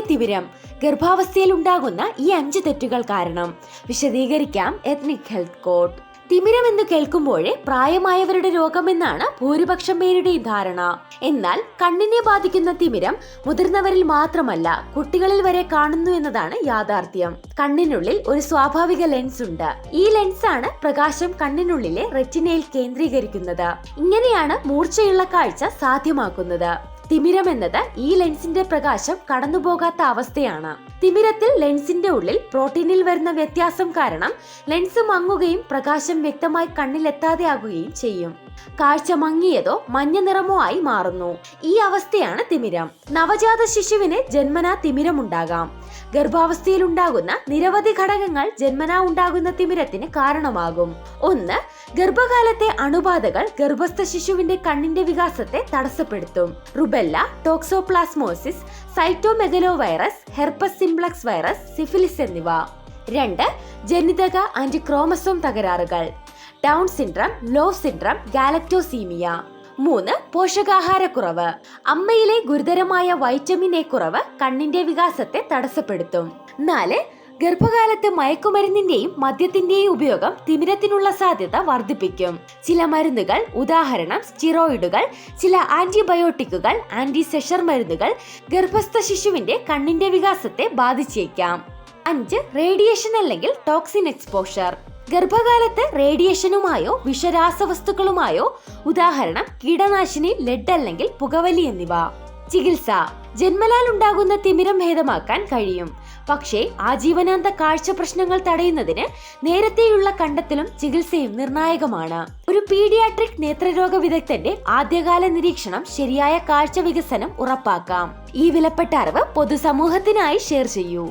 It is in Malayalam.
തിമിരം ഗർഭാവസ്ഥയിൽ ഉണ്ടാകുന്ന ഈ അഞ്ച് തെറ്റുകൾ കാരണം. വിശദീകരിക്കാം എത്നിക് ഹെൽത്ത് കോഡ് തിമിരം എന്ന് കേൾക്കുമ്പോഴേ പ്രായമായവരുടെ രോഗമെന്നാണ് ഭൂരിപക്ഷം പേരുടെയും ധാരണ. എന്നാൽ കണ്ണിനെ ബാധിക്കുന്ന തിമിരം മുതിർന്നവരിൽ മാത്രമല്ല കുട്ടികളിൽ വരെ കാണുന്നു എന്നതാണ് യാഥാർത്ഥ്യം. കണ്ണിനുള്ളിൽ ഒരു സ്വാഭാവിക ലെൻസ് ഉണ്ട്. ഈ ലെൻസാണ് പ്രകാശം കണ്ണിനുള്ളിലെ റെറ്റിനയിൽ കേന്ദ്രീകരിക്കുന്നത്. ഇങ്ങനെയാണ് മൂർച്ചയുള്ള കാഴ്ച സാധ്യമാക്കുന്നത്. തിമിരം എന്നത് ഈ ലെൻസിന്റെ പ്രകാശം കടന്നുപോകാത്ത അവസ്ഥയാണ്. തിമിരത്തിൽ ലെൻസിന്റെ ഉള്ളിൽ പ്രോട്ടീനിൽ വരുന്ന വ്യത്യാസം കാരണം ലെൻസ് മങ്ങുകയും പ്രകാശം വ്യക്തമായി കണ്ണിലെത്താതെയാകുകയും ചെയ്യും. കാഴ്ച മങ്ങിയതോ മഞ്ഞ നിറമോ ആയി മാറുന്നു. ഈ അവസ്ഥയാണ് തിമിരം. നവജാത ശിശുവിന് ജന്മനാ തിമിരമുണ്ടാകാം. ഗർഭാവസ്ഥയിൽ ഉണ്ടാകുന്ന നിരവധി ഘടകങ്ങൾ ജന്മനാ ഉണ്ടാകുന്ന തിമിരത്തിന് കാരണമാകും. ഒന്ന് ഗർഭകാലത്തെ അണുബാധകൾ ഗർഭസ്ഥ ശിശുവിന്റെ കണ്ണിന്റെ വികാസത്തെ തടസ്സപ്പെടുത്തും. Rubella toxoplasmosis cytomegalo virus herpes simplex virus syphilis എന്നിവ. രണ്ട് ജനിതക ആന്റിക്രോമസോം തകരാറുകൾ. Down syndrome Lowe syndrome galactosaemia. മൂന്ന് പോഷകാഹാരക്കുറവ്. അമ്മയിലെ ഗുരുതരമായ വൈറ്റമിൻ എ കുറവ് കണ്ണിന്റെ വികാസത്തെ തടസ്സപ്പെടുത്തും. നാല് ഗർഭകാലത്ത് മയക്കുമരുന്നിന്റെയും മദ്യത്തിന്റെയും ഉപയോഗം തിമിരത്തിനുള്ള സാധ്യത വർദ്ധിപ്പിക്കും. ചില മരുന്നുകൾ ഉദാഹരണം സ്റ്റിറോയിഡുകൾ ചില ആന്റിബയോട്ടിക്കുകൾ ആന്റിസെഷർ മരുന്നുകൾ ഗർഭസ്ഥ ശിശുവിന്റെ കണ്ണിന്റെ വികാസത്തെ ബാധിച്ചേക്കാം. അഞ്ച് റേഡിയേഷൻ അല്ലെങ്കിൽ ടോക്സിൻ എക്സ്പോഷർ. ഗർഭകാലത്ത് റേഡിയേഷനുമായോ വിഷരാസവസ്തുക്കളുമായോ ഉദാഹരണം കീടനാശിനി ലെഡ് അല്ലെങ്കിൽ പുകവലി എന്നിവ. ചികിത്സ. ജന്മലാൽ ഉണ്ടാകുന്ന തിമിരം ഭേദമാക്കാൻ കഴിയും. പക്ഷേ ആജീവനാന്ത കാഴ്ച പ്രശ്നങ്ങൾ തടയുന്നതിന് നേരത്തെയുള്ള കണ്ടെത്തലും ചികിത്സയും നിർണായകമാണ്. ഒരു പീഡിയാട്രിക് നേത്രരോഗ വിദഗ്ധന്റെ ആദ്യകാല നിരീക്ഷണം ശരിയായ കാഴ്ച വികസനം ഉറപ്പാക്കാം. ഈ വിലപ്പെട്ട അറിവ് പൊതുസമൂഹത്തിനായി ഷെയർ ചെയ്യൂ.